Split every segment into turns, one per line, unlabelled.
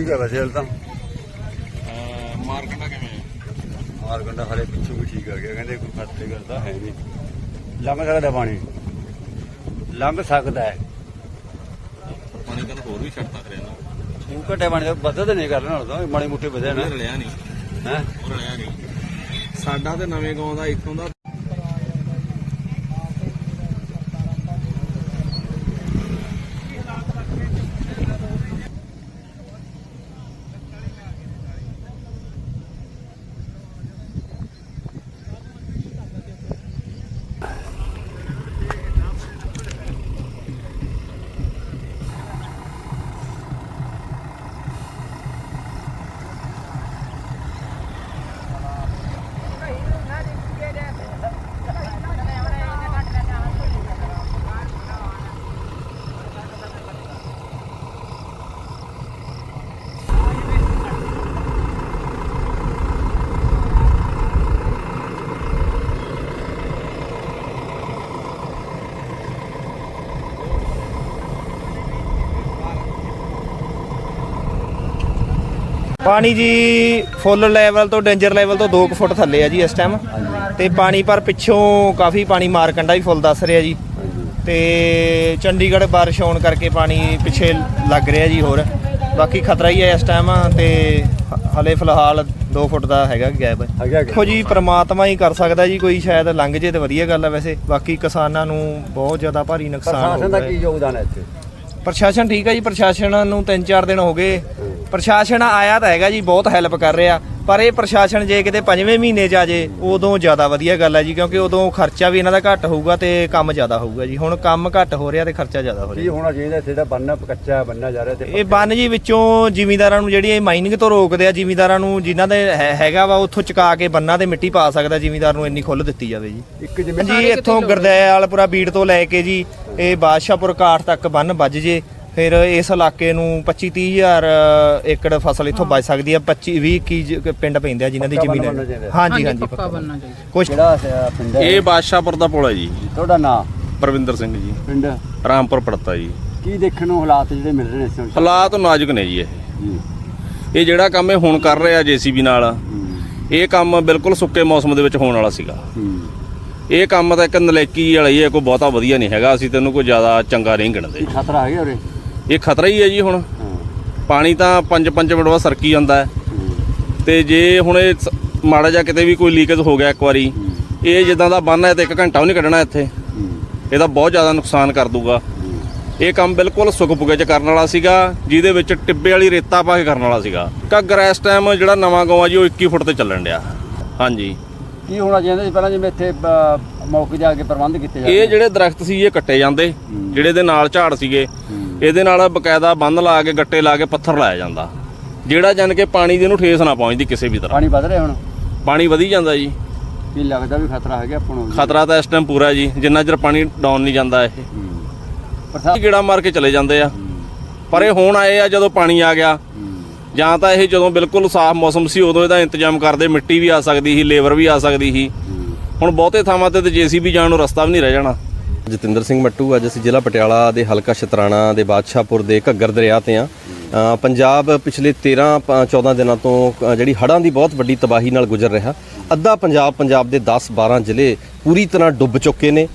ਠੀਕ ਹੈ ਵੈਸੇ ਹਾਲ ਤਾਂ।
ਮਾਰਕੀਟਾ ਕਿਵੇਂ ਹੈ
ਮਾਰਕੰਡਾ ਹਲੇ ਪਿੱਛੋਂ ਵੀ ਠੀਕ ਆ ਗਿਆ। ਕਹਿੰਦੇ ਕੋਈ ਖਰਚੇ ਕਰਦਾ ਹੈ ਨਹੀਂ। ਲੰਘ ਸਕਦਾ ਪਾਣੀ? ਲੰਘ ਸਕਦਾ ਹੈ।
ਪਾਣੀ ਕਹਿੰਦਾ ਹੋਰ ਵੀ ਛੱਡ ਤੱਕ ਰਿਹਾ ਨਾ।
ਉਹ ਘਟੇ ਪਾਣੀ ਦਾ ਵੱਧ ਨਹੀਂ ਕਰਨਾ ਹੁਣ ਤਾਂ ਮਾੜੇ ਮੁੱਠੇ ਵਧਿਆ ਨਾ।
ਰਲਿਆ ਨਹੀਂ।
ਹੈ?
ਰਲਿਆ ਨਹੀਂ। ਸਾਡਾ ਤੇ ਨਵੇਂ ਗਾਉਂ ਦਾ ਇੱਥੋਂ ਦਾ
ਪਾਣੀ ਜੀ ਫੁੱਲ ਲੈਵਲ ਤੋਂ ਡੇਂਜਰ ਲੈਵਲ ਤੋਂ 2 ਫੁੱਟ ਥੱਲੇ ਆ ਜੀ ਇਸ ਟਾਈਮ ਤੇ ਪਾਣੀ ਪਰ ਪਿੱਛੋਂ ਕਾਫੀ ਪਾਣੀ ਮਾਰਕੰਡਾ ਵੀ ਫੁੱਲ ਦੱਸ ਰਿਹਾ ਜੀ। ਤੇ ਚੰਡੀਗੜ੍ਹ ਬਾਰਿਸ਼ ਹੋਣ ਕਰਕੇ ਪਾਣੀ ਪਿੱਛੇ ਲੱਗ ਰਿਹਾ ਜੀ ਹੋਰ। ਬਾਕੀ ਖਤਰਾ ਹੀ ਹੈ ਇਸ ਟਾਈਮ ਤੇ ਹ- ਹਲੇ ਫਿਲਹਾਲ 2 ਫੁੱਟ ਦਾ ਹੈਗਾ ਗੈਪ ਦੇਖੋ ਜੀ ਪ੍ਰਮਾਤਮਾ ਹੀ ਕਰ ਸਕਦਾ ਜੀ ਕੋਈ ਸ਼ਾਇਦ ਲੰਘ ਜੇ ਤੇ ਵਧੀਆ ਗੱਲ ਹੈ ਵੈਸੇ। ਬਾਕੀ ਕਿਸਾਨਾਂ ਨੂੰ ਬਹੁਤ ਜ਼ਿਆਦਾ ਭਾਰੀ ਨੁਕਸਾਨ
ਪ੍ਰਸ਼ਾਸਨ ਦਾ
ਹੋਊਗਾ
ਕੀ ਯੋਗਦਾਨ ਹੈ ਇੱਥੇ?
ਪ੍ਰਸ਼ਾਸਨ ਠੀਕ ਹੈ ਜੀ, ਪ੍ਰਸ਼ਾਸਨ ਨੂੰ 3-4 ਦਿਨ ਹੋ ਗਏ। ਪ੍ਰਸ਼ਾਸਨ ਆਇਆ ਤਾਂ ਹੈਗਾ ਜੀ, ਬਹੁਤ ਹੈਲਪ ਕਰ ਰਿਹਾ। ਪਰ ਇਹ ਪ੍ਰਸ਼ਾਸਨ ਜੇ ਕਿਤੇ ਪੰਜਵੇਂ ਮਹੀਨੇ ਚ ਆ ਜੇ ਉਦੋਂ ਜ਼ਿਆਦਾ ਵਧੀਆ ਗੱਲ ਹੈ ਜੀ ਕਿਉਂਕਿ ਉਦੋਂ ਖਰਚਾ ਵੀ ਇਹਨਾਂ ਦਾ ਘੱਟ ਹੋਊਗਾ ਤੇ ਕੰਮ ਜ਼ਿਆਦਾ ਹੋਊਗਾ ਜੀ। ਹੁਣ ਕੰਮ ਘੱਟ ਹੋ ਰਿਹਾ ਤੇ ਖਰਚਾ ਜ਼ਿਆਦਾ ਹੋ
ਕੀ
ਰਿਹਾ।
ਹੋਣਾ ਚਾਹੀਦਾ ਇੱਥੇ ਦਾ ਬੰਨ ਕੱਚਾ ਬੰਨਿਆ ਜਾ ਰਿਹਾ ਤੇ
ਇਹ ਬੰਨ ਜੀ ਵਿੱਚੋਂ ਜ਼ਿਮੀਂਦਾਰਾਂ ਨੂੰ ਜਿਹੜੀ ਇਹ ਮਾਈਨਿੰਗ ਤੋਂ ਰੋਕਦੇ ਆ ਜ਼ਿਮੀਂਦਾਰਾਂ ਨੂੰ ਜਿਨ੍ਹਾਂ ਦੇ ਹੈ- ਹੈਗਾ ਵਾ ਉੱਥੋਂ ਚੁਕਾ ਕੇ ਬੰਨਾਂ ਤੇ ਮਿੱਟੀ ਪਾ ਸਕਦਾ ਜ਼ਿਮੀਂਦਾਰ ਨੂੰ ਇੰਨੀ ਖੁੱਲ ਦਿੱਤੀ ਜਾਵੇ ਜੀ।
ਇੱਕ ਜਿਵੇਂ
ਜੀ ਇੱਥੋਂ ਗੁਰਦਿਆਲਪੁਰਾ ਬੀੜ ਤੋਂ ਲੈ ਕੇ ਜੀ ਇਹ ਬਾਦਸ਼ਾਹਪੁਰ ਕਾਠ ਤੱਕ ਬੰਨ ਵੱਜ ਜੇ ਫਿਰ ਇਸ ਇਲਾਕੇ ਨੂੰ 25 ਹਜ਼ਾਰ ਏਕੜ ਫਸਲ ਇੱਥੋਂ ਬਚ ਸਕਦੀ ਹੈ 25 20 ਕੀ ਪਿੰਡ ਪੈਂਦੇ ਆ ਜਿਨ੍ਹਾਂ ਦੀ ਜ਼ਮੀਨ ਹੈ। ਹਾਂਜੀ ਹਾਂਜੀ ਪੱਕਾ
ਬਣਨਾ ਚਾਹੀਦਾ।
ਕੁਛ
ਕਿਹੜਾ ਅਹ, ਪਿੰਡ ਹੈ?
ਇਹ ਬਾਦਸ਼ਾਹਪੁਰ ਦਾ ਪੁਲ ਹੈ ਜੀ।
ਤੁਹਾਡਾ ਨਾਂ?
ਪਰਵਿੰਦਰ ਸਿੰਘ ਜੀ।
ਪਿੰਡ?
ਰਾਮਪੁਰ ਪੜਤਾ ਜੀ।
ਕੀ ਦੇਖਣ ਨੂੰ ਹਾਲਾਤ ਜਿਹੜੇ ਮਿਲ ਰਹੇ ਨੇ ਇਸ ਸਮੇਂ?
ਹਾਲਾਤ ਨਾਜ਼ੁਕ ਨੇ ਜੀ ਇਹ।
ਜੀ।
ਇਹ ਜਿਹੜਾ ਕੰਮ ਇਹ ਹੁਣ ਕਰ ਰਿਹਾ ਜੀਸੀਬੀ ਨਾਲ
ਹੂੰ,
ਇਹ ਕੰਮ ਬਿਲਕੁਲ ਸੁੱਕੇ ਮੌਸਮ ਦੇ ਵਿੱਚ ਹੋਣ ਵਾਲਾ ਸੀਗਾ।
ਹੂੰ।
ਇਹ ਕੰਮ ਤਾਂ ਇੱਕ ਨਲੇਕੀ ਵਾਲਾ ਹੀ ਹੈ ਕੋਈ ਬਹੁਤਾ ਵਧੀਆ ਨਹੀਂ ਹੈਗਾ। ਅਸੀਂ ਤੈਨੂੰ ਕੋਈ ਜ਼ਿਆਦਾ ਚੰਗਾ ਨਹੀਂ ਗਿਣਦੇ।
ਕੀ ਖਤਰਾ ਹੈ ਉਰੇ?
ਇਹ ਖਤਰਾ ਹੀ ਹੈ ਜੀ ਹੁਣ। ਪਾਣੀ ਤਾਂ 5-5 ਮਿੰਟ ਬਾਅਦ ਸਰਕੀ ਜਾਂਦਾ ਹੈ। ਤੇ ਜੇ ਹੁਣ ਇਹ ਮਾੜਾ ਜਿਹਾ ਕਿਤੇ ਵੀ ਕੋਈ ਲੀਕੇਜ ਹੋ ਗਿਆ ਇੱਕ ਵਾਰੀ ਇਹ ਜਿੱਦਾਂ ਦਾ ਬੰਨ ਹੈ ਤੇ ਇੱਕ ਘੰਟਾ ਵੀ ਨਹੀਂ ਕੱਢਣਾ ਇੱਥੇ। ਇਹਦਾ ਬਹੁਤ ਜ਼ਿਆਦਾ ਨੁਕਸਾਨ ਕਰ ਦੂਗਾ। ਇਹ ਕੰਮ ਬਿਲਕੁਲ ਸੁੱਕ ਪੁਗੇ ਚ ਕਰਨ ਵਾਲਾ ਸੀਗਾ ਜਿਹਦੇ ਵਿੱਚ ਟਿੱਬੇ ਵਾਲੀ ਰੇਤਾ ਪਾ ਕੇ ਕਰਨ ਵਾਲਾ ਸੀਗਾ। ਘੱਗਰ ਇਸ ਟਾਈਮ ਜਿਹੜਾ ਨਵਾਂ ਗਾਉਂ ਆ ਜੀ ਉਹ 21 ਫੁੱਟ ਤੇ ਚੱਲਣ ਡਿਆ। ਹਾਂਜੀ।
ਕੀ ਹੋਣਾ ਚਾਹੀਦਾ ਜੀ? ਪਹਿਲਾਂ ਜਿਵੇਂ ਇੱਥੇ ਮੌਕੇ ਆ ਕੇ ਪ੍ਰਬੰਧ ਕੀਤੇ ਜਾਂਦੇ
ਇਹ ਜਿਹੜੇ ਦਰਖਤ ਸੀ ਇਹ ਕੱਟੇ ਜਾਂਦੇ। ਜਿਹੜੇ ਦੇ ਨਾਲ ਝਾੜ ਸੀਗੇ। ਇਹਦੇ ਨਾਲ ਬਕਾਇਦਾ ਬੰਦ ਲਾ ਕੇ ਗੱਟੇ ਲਾ ਕੇ ਪੱਥਰ ਲਾਇਆ ਜਾਂਦਾ। ਜਿਹੜਾ ਜਾਣ ਕੇ ਪਾਣੀ ਦੀ ਇਹਨੂੰ ਠੇਸ ਨਾ ਪਹੁੰਚਦੀ ਕਿਸੇ ਵੀ ਤਰ੍ਹਾਂ।
ਪਾਣੀ ਵੱਧ ਰਿਹਾ ਹੁਣ?
ਪਾਣੀ ਵਧੀ ਜਾਂਦਾ ਜੀ।
ਕੀ ਲੱਗਦਾ ਵੀ ਖਤਰਾ ਹੈਗਾ ਆਪਾਂ ਨੂੰ।
ਖਤਰਾ ਤਾਂ ਇਸ ਟਾਈਮ ਪੂਰਾ ਜੀ। ਜਿੰਨਾ ਚਿਰ ਪਾਣੀ ਡਾਊਨ ਨਹੀਂ ਜਾਂਦਾ ਇਹ।
ਹੂੰ। ਪ੍ਰਸ਼ਾ-
ਕੀੜਾ ਮਾਰ ਕੇ ਚਲੇ ਜਾਂਦੇ ਆ। ਪਰ ਇਹ ਹੁਣ ਆਏ ਆ ਜਦੋਂ ਪਾਣੀ ਆ ਗਿਆ। ਜਾਂ ਤਾਂ ਇਹ ਜਦੋਂ ਬਿਲਕੁਲ ਸਾਫ਼ ਮੌਸਮ ਸੀ ਉਦੋਂ ਇਹਦਾ ਇੰਤਜ਼ਾਮ ਕਰਦੇ ਮਿੱਟੀ ਵੀ ਆ ਸਕਦੀ ਸੀ ਲੇਬਰ ਵੀ ਆ ਸਕਦੀ ਸੀ। ਹੁਣ ਬਹੁਤੇ ਥਾਵਾਂ ਤੇ ਤੇ ਜੀਸੀਬੀ ਜਾਣ ਨੂੰ ਰਸਤਾ ਵੀ ਨਹੀਂ ਰਹਿ ਜਾਣਾ।
ਜਤਿੰਦਰ ਸਿੰਘ ਮੱਟੂ ਅੱਜ ਅਸੀਂ ਜ਼ਿਲ੍ਹਾ ਪਟਿਆਲਾ ਦੇ ਹਲਕਾ ਸ਼ਤਰਾਣਾ ਦੇ ਬਾਦਸ਼ਾਹਪੁਰ ਦੇ ਘੱਗਰ ਦਰਿਆ ਤੇ ਆ ਪੰਜਾਬ ਪਿਛਲੇ 13 ਪ- 14 ਦਿਨਾਂ ਤੋਂ ਜਿਹੜੀ ਹੜ੍ਹਾਂ ਦੀ ਬਹੁਤ ਵੱਡੀ ਤਬਾਹੀ ਨਾਲ ਗੁਜ਼ਰ ਰਿਹਾ। ਅੱਧਾ ਪੰਜਾਬ ਪੰਜਾਬ ਦੇ 10 12 ਜ਼ਿਲ੍ਹੇ ਪੂਰੀ ਤਰ੍ਹਾਂ ਡੁੱਬ ਚੁੱਕੇ ਨੇ।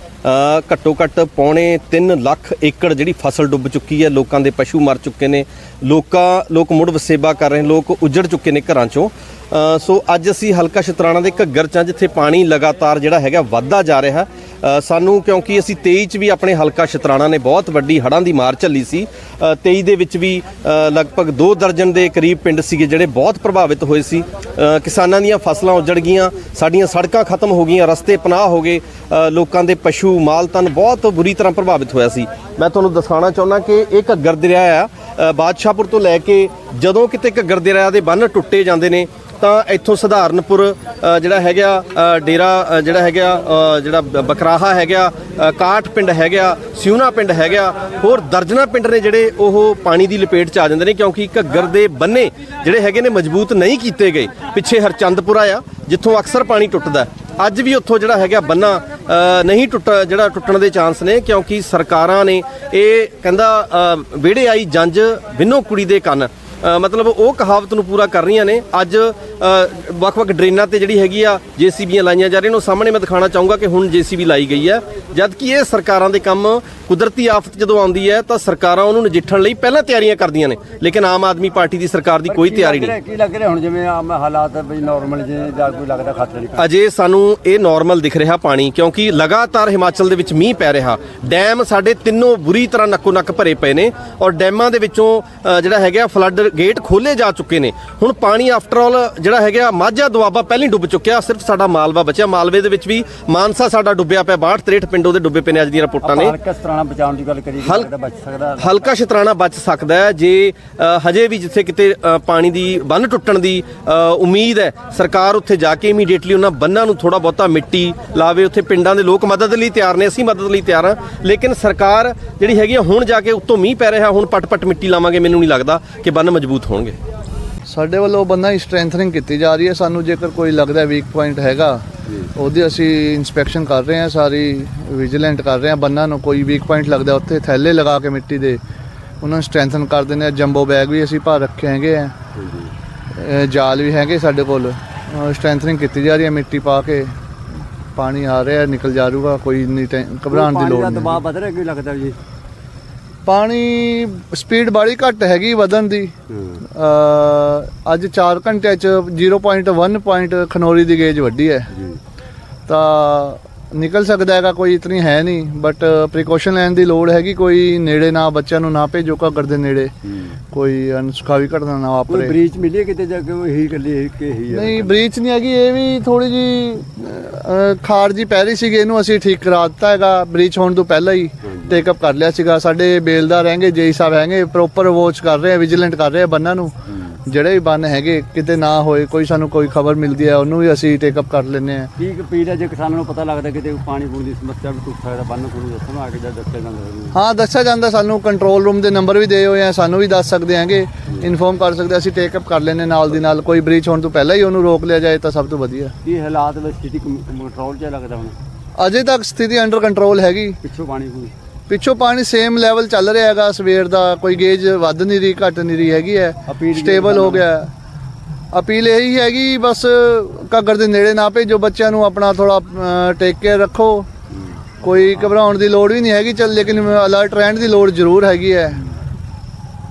ਘੱਟੋ ਘੱਟ ਪੌਣੇ 3 ਲੱਖ ਏਕੜ ਜਿਹੜੀ ਫਸਲ ਡੁੱਬ ਚੁੱਕੀ ਹੈ। ਲੋਕਾਂ ਦੇ ਪਸ਼ੂ ਮਰ ਚੁੱਕੇ ਨੇ। ਲੋਕਾਂ ਲੋਕ ਮੁੜ ਵਸੇਬਾ ਕਰ ਰਹੇ ਲੋਕ ਉਜੜ ਚੁੱਕੇ ਨੇ ਘਰਾਂ ਚੋਂ। ਸੋ ਅੱਜ ਅਸੀਂ ਹਲਕਾ ਸ਼ਤਰਾਣਾ ਦੇ ਘੱਗਰ ਚ ਹਾਂ, ਜਿੱਥੇ ਪਾਣੀ ਲਗਾਤਾਰ ਜਿਹੜਾ ਹੈਗਾ ਵੱਧਦਾ ਜਾ ਰਿਹਾ। ਸਾਨੂੰ ਕਿਉਂਕਿ ਅਸੀਂ 23 ਚ ਵੀ ਆਪਣੇ ਹਲਕਾ ਸ਼ਤਰਾਣਾ ਨੇ ਬਹੁਤ ਵੱਡੀ ਹੜ੍ਹਾਂ ਦੀ ਮਾਰ ਝੱਲੀ ਸੀ। ਅ, 23 ਦੇ ਵਿੱਚ ਵੀ ਲਗਭਗ 2 ਦਰਜਨ ਦੇ ਕਰੀਬ ਪਿੰਡ ਸੀਗੇ ਜਿਹੜੇ ਬਹੁਤ ਪ੍ਰਭਾਵਿਤ ਹੋਏ ਸੀ। ਕਿਸਾਨਾਂ ਦੀਆਂ ਫਸਲਾਂ ਉਜੜ ਗਈਆਂ ਸਾਡੀਆਂ ਸੜਕਾਂ ਖਤਮ ਹੋ ਗਈਆਂ ਰਸਤੇ ਪਨਾਹ ਹੋ ਗਏ ਲੋਕਾਂ ਦੇ ਪਸ਼ੂ ਮਾਲ ਤਨ ਬਹੁਤ ਬੁਰੀ ਤਰ੍ਹਾਂ ਪ੍ਰਭਾਵਿਤ ਹੋਇਆ ਸੀ। ਮੈਂ ਤੁਹਾਨੂੰ ਦਿਖਾਉਣਾ ਚਾਹੁੰਦਾ ਕਿ ਇਹ ਘੱਗਰ ਦਰਿਆ ਆ ਬਾਦਸ਼ਾਹਪੁਰ ਤੋਂ ਲੈ ਕੇ ਜਦੋਂ ਕਿਤੇ ਘੱਗਰ ਦਰਿਆ ਦੇ ਬੰਨ ਟੁੱਟੇ ਜਾਂਦੇ ਨੇ ਤਾਂ ਇੱਥੋਂ ਸਧਾਰਨਪੁਰ ਜਿਹੜਾ ਹੈਗਾ ਡੇਰਾ ਜਿਹੜਾ ਹੈਗਾ ਜਿਹੜਾ ਬ- ਬਕਰਾਹਾ ਹੈਗਾ ਕਾਠ ਪਿੰਡ ਹੈਗਾ ਸਿਉਨਾ ਪਿੰਡ ਹੈਗਾ ਹੋਰ ਦਰਜਨਾ ਪਿੰਡ ਨੇ ਜਿਹੜੇ ਉਹ ਪਾਣੀ ਦੀ ਲਪੇਟ ਚ ਆ ਜਾਂਦੇ ਨੇ ਕਿਉਂਕਿ ਘੱਗਰ ਦੇ ਬੰਨੇ ਜਿਹੜੇ ਹੈਗੇ ਨੇ ਮਜ਼ਬੂਤ ਨਹੀਂ ਕੀਤੇ ਗਏ। ਪਿੱਛੇ ਹਰਚੰਦਪੁਰਾ ਆ ਜਿੱਥੋਂ ਅਕਸਰ ਪਾਣੀ ਟੁੱਟਦਾ ਅੱਜ ਵੀ ਉੱਥੋਂ ਜਿਹੜਾ ਹੈਗਾ ਬੰਨਾ ਨਹੀਂ ਟੁੱਟ ਜਿਹੜਾ ਟੁੱਟਣ ਦੇ ਚਾਂਸ ਨੇ ਕਿਉਂਕਿ ਸਰਕਾਰਾਂ ਨੇ ਇਹ ਕਹਿੰਦਾ ਅ, ਵਿਹੜੇ ਆਈ ਜੰਜ ਵਿਨੋ ਕੁੜੀ ਦੇ ਕੰਨ। ਮਤਲਬ ਉਹ ਕਹਾਵਤ ਨੂੰ ਪੂਰਾ ਕਰ ਰਹੀਆਂ ਨੇ। ਅੱਜ ਵੱਖ-ਵੱਖ ਡਰੇਨਾਂ ਤੇ ਜਿਹੜੀ ਹੈਗੀ ਆ ਜੀਸੀਬੀਆਂ ਲਾਈਆਂ ਜਾ ਰਹੀਆਂ ਨੇ। ਉਹ ਸਾਹਮਣੇ ਮੈਂ ਦਿਖਾਣਾ ਚਾਹੂੰਗਾ ਕਿ ਹੁਣ ਜੀਸੀਬੀ ਲਾਈ ਗਈ ਹੈ। ਜਦ ਕਿ ਇਹ ਸਰਕਾਰਾਂ ਦੇ ਕੰਮ ਕੁਦਰਤੀ ਆਫਤ ਜਦੋਂ ਆਉਂਦੀ ਹੈ ਤਾਂ ਸਰਕਾਰਾਂ ਉਹਨੂੰ ਨਜਿੱਠਣ ਲਈ ਪਹਿਲਾਂ ਤਿਆਰੀਆਂ ਕਰਦੀਆਂ ਨੇ। ਲੇਕਿਨ ਆਮ ਆਦਮੀ ਪਾਰਟੀ ਦੀ ਸਰਕਾਰ ਦੀ ਕੋਈ ਤਿਆਰੀ ਨਹੀਂ।
ਕੀ ਲੱਗ ਰਿਹਾ ਹੁਣ? ਜਿਵੇਂ ਆਮ ਹਾਲਾਤ ਵੀ ਨਾਰਮਲ ਜੇ ਜਾਂ ਕੋਈ ਲੱਗਦਾ ਖਤਰਾ ਨਹੀਂ
ਅਜੇ ਸਾਨੂੰ ਇਹ ਨਾਰਮਲ ਦਿਖ ਰਿਹਾ ਪਾਣੀ ਕਿਉਂਕਿ ਲਗਾਤਾਰ ਹਿਮਾਚਲ ਦੇ ਵਿੱਚ ਮੀਂਹ ਪੈ ਰਿਹਾ। ਡੈਮ ਸਾਡੇ ਤਿੰਨੋਂ ਬੁਰੀ ਤਰ੍ਹਾਂ ਨੱਕੋ ਨੱਕ ਭਰੇ ਪਏ ਨੇ। ਔਰ ਡੈਮਾਂ ਦੇ ਵਿੱਚੋਂ ਜਿਹੜਾ ਹੈਗਾ ਫਲੱਡ ਗੇਟ ਖੋਲੇ ਜਾ ਚੁੱਕੇ ਨੇ। ਹੁਣ ਪਾਣੀ ਆਫਟਰ ਆਲ ਜਿਹੜਾ ਹੈਗਾ ਮਾਝਾ ਦੁਆਬਾ ਪਹਿਲਾਂ ਡੁੱਬ ਚੁੱਕਿਆ। ਸਿਰਫ ਸਾਡਾ ਮਾਲਵਾ ਬਚਿਆ। ਮਾਲਵੇ ਦੇ ਵਿੱਚ ਵੀ ਮਾਨਸਾ ਸਾਡਾ ਡੁੱਬਿਆ ਪਿਆ। 62 63 ਪਿੰਡ ਉਹਦੇ ਡੁੱਬੇ ਪਏ ਨੇ ਅੱਜ ਦੀਆਂ ਰਿਪੋਰਟਾਂ ਨੇ।
ਹਲਕਾ ਸਤਰਾਣਾ ਬਚਾਉਣ ਦੀ ਗੱਲ ਕਰੀਏ
ਹਲ-
ਲੱਗਦਾ ਬਚ ਸਕਦਾ
ਹਲਕਾ ਸ਼ਤਰਾਣਾ ਬਚ ਸਕਦਾ ਹੈ। ਜੇ ਹਜੇ ਵੀ ਜਿੱਥੇ ਕਿਤੇ ਪਾਣੀ ਦੀ ਬੰਨ ਟੁੱਟਣ ਦੀ ਉਮੀਦ ਹੈ ਸਰਕਾਰ ਉੱਥੇ ਜਾ ਕੇ ਇਮੀਡੀਏਟਲੀ ਉਹਨਾਂ ਬੰਨਾਂ ਨੂੰ ਥੋੜਾ ਬਹੁਤਾ ਮਿੱਟੀ ਲਾਵੇ। ਉੱਥੇ ਪਿੰਡਾਂ ਦੇ ਲੋਕ ਮਦਦ ਲਈ ਤਿਆਰ ਨੇ। ਅਸੀਂ ਮਦਦ ਲਈ ਤਿਆਰ ਹਾਂ। ਲੇਕਿਨ ਸਰਕਾਰ ਜਿਹੜੀ ਹੈਗੀ ਹੁਣ ਜਾ ਕੇ ਉੱਤੋਂ ਮੀਂਹ ਪੈ ਰਿਹਾ। ਹੁਣ ਪਟ-ਪਟ ਮਿੱਟੀ ਲਾਵਾਂਗੇ। ਮੈਨੂੰ ਨਹੀਂ ਲੱਗਦਾ ਕਿ ਬੰਨ ਮਜ਼ਬੂਤ ਹੋਣਗੇ।
ਸਾਡੇ ਵੱਲੋਂ ਬੰਦਾ ਹੀ ਸਟਰੈਂਥਨਿੰਗ ਕੀਤੀ ਜਾ ਰਹੀ ਹੈ। ਸਾਨੂੰ ਜੇਕਰ ਕੋਈ ਲੱਗਦਾ ਵੀਕ ਪੁਆਇੰਟ ਹੈਗਾ ਉਹਦੀ ਅਸੀਂ ਇਨਸਪੈਕਸ਼ਨ ਕਰ ਰਹੇ ਹਾਂ ਸਾਰੀ ਵਿਜੀਲੈਂਟ ਕਰ ਰਹੇ ਹਾਂ। ਬੰਨਾਂ ਨੂੰ ਕੋਈ ਵੀਕ ਪੁਆਇੰਟ ਲੱਗਦਾ ਉੱਥੇ ਥੈਲੇ ਲਗਾ ਕੇ ਮਿੱਟੀ ਦੇ ਉਹਨਾਂ ਨੂੰ ਸਟਰੈਂਥਨ ਕਰ ਦਿੰਦੇ ਆ ਜੰਬੋ ਬੈਗ ਵੀ ਅਸੀਂ ਭਰ ਰੱਖੇ ਹੈਗੇ ਆ। ਜਾਲ ਵੀ ਹੈਗੇ ਸਾਡੇ ਕੋਲ। ਸਟਰੈਂਥਨਿੰਗ ਕੀਤੀ ਜਾ ਰਹੀ ਹੈ ਮਿੱਟੀ ਪਾ ਕੇ। ਪਾਣੀ ਆ ਰਿਹਾ ਨਿਕਲ ਜਾਊਗਾ ਕੋਈ ਨਹੀਂ ਘਬਰਾਉਣ ਦੀ
ਪਾਣੀ
ਲੋੜ
ਦਾ
ਨਹੀਂ
ਦਬਾਅ ਵਧ ਰਿਹਾ ਕੀ ਲੱਗਦਾ ਜੀ?
ਪਾਣੀ ਸਪੀਡ ਬੜੀ ਘੱਟ ਹੈਗੀ ਵਧਣ ਦੀ। ਅ, ਅੱਜ 4 ਘੰਟੇ ਚ 0.1 ਪੁਆਇੰਟ ਖਨੋਰੀ ਦੀ ਗੇਜ ਵੱਡੀ ਹੈ। ਤਾਂ ਨਿਕਲ ਸਕਦਾ ਹੈਗਾ ਕੋਈ ਇਤਨੀ ਹੈ ਨਹੀਂ ਬਟ ਪ੍ਰੀਕਾਸ਼ਨ ਲੈਣ ਦੀ ਲੋੜ ਹੈਗੀ ਕੋਈ ਨੇੜੇ ਨਾ ਬੱਚਿਆਂ ਨੂੰ ਨਾ ਭੇਜੋ ਘੱਗਰ ਦੇ ਨੇੜੇ। ਕੋਈ ਅਨਸੁਖਾਵੀ ਘਟਨਾ ਨਾ
ਕੋਈ
ਵਾਪਰੇ।
ਬ੍ਰੀਚ ਮਿਲੀ ਕਿਤੇ ਜਾ ਕੇ ਉਹ ਹੀ ਇਕੱਲੀ ਕਿ ਹੀ ਹੈ?
ਨਹੀਂ ਬ੍ਰੀਚ ਨਹੀਂ ਹੈਗੀ ਇਹ ਵੀ ਥੋੜੀ ਜੀ ਖਾਰ ਜੀ ਪੈ ਰਹੀ ਸੀਗੀ ਇਹਨੂੰ ਅਸੀਂ ਠੀਕ ਕਰਾ ਦਿੱਤਾ ਹੈਗਾ ਬ੍ਰੀਚ ਹੋਣ ਤੋਂ ਪਹਿਲਾਂ ਹੀ। ਟੇਕ ਅਪ ਕਰ ਲਿਆ ਸੀਗਾ। ਸਾਡੇ ਬੇਲਦਾਰ ਹੈਗੇ ਜੇਈ ਸਾਹਿਬ ਹੈਗੇ ਪ੍ਰੋਪਰ ਵਾਚ ਕਰ ਰਹੇ ਆ ਵਿਜੀਲੈਂਟ ਕਰ ਰਹੇ ਆ ਬੰਨਾਂ ਨੂੰ। ਜਿਹੜੇ ਵੀ ਬੰਨ ਹੈਗੇ ਕਿਤੇ ਨਾ ਹੋਏ ਕੋਈ ਸਾਨੂੰ ਕੋਈ ਖਬਰ ਮਿਲਦੀ ਹੈ ਉਹਨੂੰ ਵੀ ਅਸੀਂ ਟੇਕ ਅਪ ਕਰ ਲੈਂਦੇ ਆ।
ਕੀ ਅਪੀਲ ਹੈ ਜੇ ਕਿਸਾਨਾਂ ਨੂੰ ਪਤਾ ਲੱਗਦਾ ਕਿਤੇ ਪਾਣੀ ਪੂਣੀ ਦੀ ਸਮੱਸਿਆ ਵੀ ਟੁੱਟ ਸਕਦਾ ਬੰਨ ਕੋਲ ਦੱਸਣ ਆ ਕੇ ਜਦ ਦੱਸਿਆ ਜਾਂਦਾ।
ਹਾਂ ਦੱਸਿਆ ਜਾਂਦਾ ਸਾਨੂੰ ਕੰਟਰੋਲ ਰੂਮ ਦੇ ਨੰਬਰ ਵੀ ਦੇ ਹੋਏ ਆ ਸਾਨੂੰ ਵੀ ਦੱਸ ਸਕਦੇ ਹੈਗੇ ਇਨਫੋਰਮ ਕਰ ਸਕਦੇ ਅਸੀਂ ਟੇਕ ਅਪ ਕਰ ਲੈਂਦੇ ਨਾਲ ਦੀ ਨਾਲ ਕੋਈ ਬ੍ਰੀਚ ਹੋਣ ਤੋਂ ਪਹਿਲਾਂ ਹੀ ਉਹਨੂੰ ਰੋਕ ਲਿਆ ਜਾਏ ਤਾਂ ਸਭ ਤੋਂ ਵਧੀਆ।
ਕੀ ਹਾਲਾਤ ਵਿੱਚ ਸਥਿਤੀ ਕੰਟਰੋਲ 'ਚ ਲੱਗਦਾ ਹੁਣ?
ਅਜੇ ਤੱਕ ਸਥਿਤੀ ਅੰਡਰ ਕੰਟਰੋਲ ਹੈਗੀ।
ਪਿੱਛੋਂ ਪਾਣੀ ਪੂਣੀ।
ਪਿੱਛੋਂ ਪਾਣੀ ਸੇਮ ਲੈਵਲ ਚੱਲ ਰਿਹਾ ਹੈਗਾ ਸਵੇਰ ਦਾ ਕੋਈ ਗੇਜ ਵੱਧ ਨਹੀਂ ਰਹੀ ਘਟ ਨਹੀਂ ਰਹੀ ਹੈਗੀ ਹੈ
ਕੀ
ਸਟੇਬਲ ਹੋ? ਗਿਆ ਹੈ। ਅਪੀਲ ਇਹੀ ਹੈਗੀ ਬਸ ਘੱਗਰ ਦੇ ਨੇੜੇ ਨਾ ਭੇਜੋ ਬੱਚਿਆਂ ਨੂੰ ਆਪਣਾ ਥੋੜਾ ਟੇਕ ਕੇਅਰ ਰੱਖੋ ਕੋਈ ਘਬਰਾਉਣ ਦੀ ਲੋੜ ਵੀ ਨਹੀਂ ਹੈਗੀ ਚੱਲ ਲੇਕਿਨ ਅਲਰਟ ਰਹਿਣ ਦੀ ਲੋੜ ਜ਼ਰੂਰ ਹੈਗੀ ਹੈ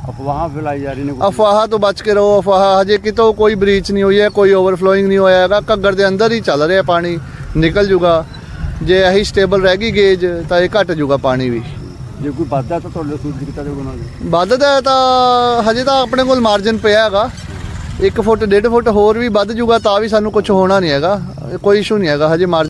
ਅਫਵਾਹਾਂ ਫੈਲਾਈ ਜਾ ਰਹੀ ਨੇ।
ਅਫਵਾਹ ਤੋਂ ਬਚ ਕੇ ਰਹੋ ਅਫਵਾਹ ਹਜੇ ਕਿਤੋਂ ਕੋਈ ਬ੍ਰੀਚ ਨਹੀਂ ਹੋਈ ਹੈ ਕੋਈ ਓਵਰਫਲੋਇੰਗ ਨਹੀਂ ਹੋਇਆ ਹੈਗਾ ਘੱਗਰ ਦੇ ਅੰਦਰ ਹੀ ਚੱਲ ਰਿਹਾ ਪਾਣੀ ਨਿਕਲ ਜੂਗਾ ਜੇ ਇਹੀ ਸਟੇਬਲ ਰਹਿ ਗਈ ਗੇਜ ਤਾਂ ਇਹ ਘਟ ਜੂਗਾ ਪਾਣੀ ਵੀ।
ਜੇ ਕੋਈ ਵੱਧਦਾ ਤਾਂ ਤੁਹਾਡੇ ਸੂਚਿਤ ਕੀਤਾ ਜਾਊਗਾ ਨਾਲ
ਵੱਧਦਾ ਤਾਂ ਹਜੇ ਤਾਂ ਆਪਣੇ ਕੋਲ ਮਾਰਜਨ ਪਿਆ ਹੈਗਾ। 1 ਫੁੱਟ 1.5 ਫੁੱਟ ਹੋਰ ਵੀ ਵੱਧ ਜੂਗਾ ਤਾਂ ਵੀ ਸਾਨੂੰ ਕੁਝ ਹੋਣਾ ਨਹੀਂ ਹੈਗਾ। ਕੋਈ ਇਸ਼ੂ ਨਹੀਂ ਹੈਗਾ ਹਜੇ ਮਾਰਜਨ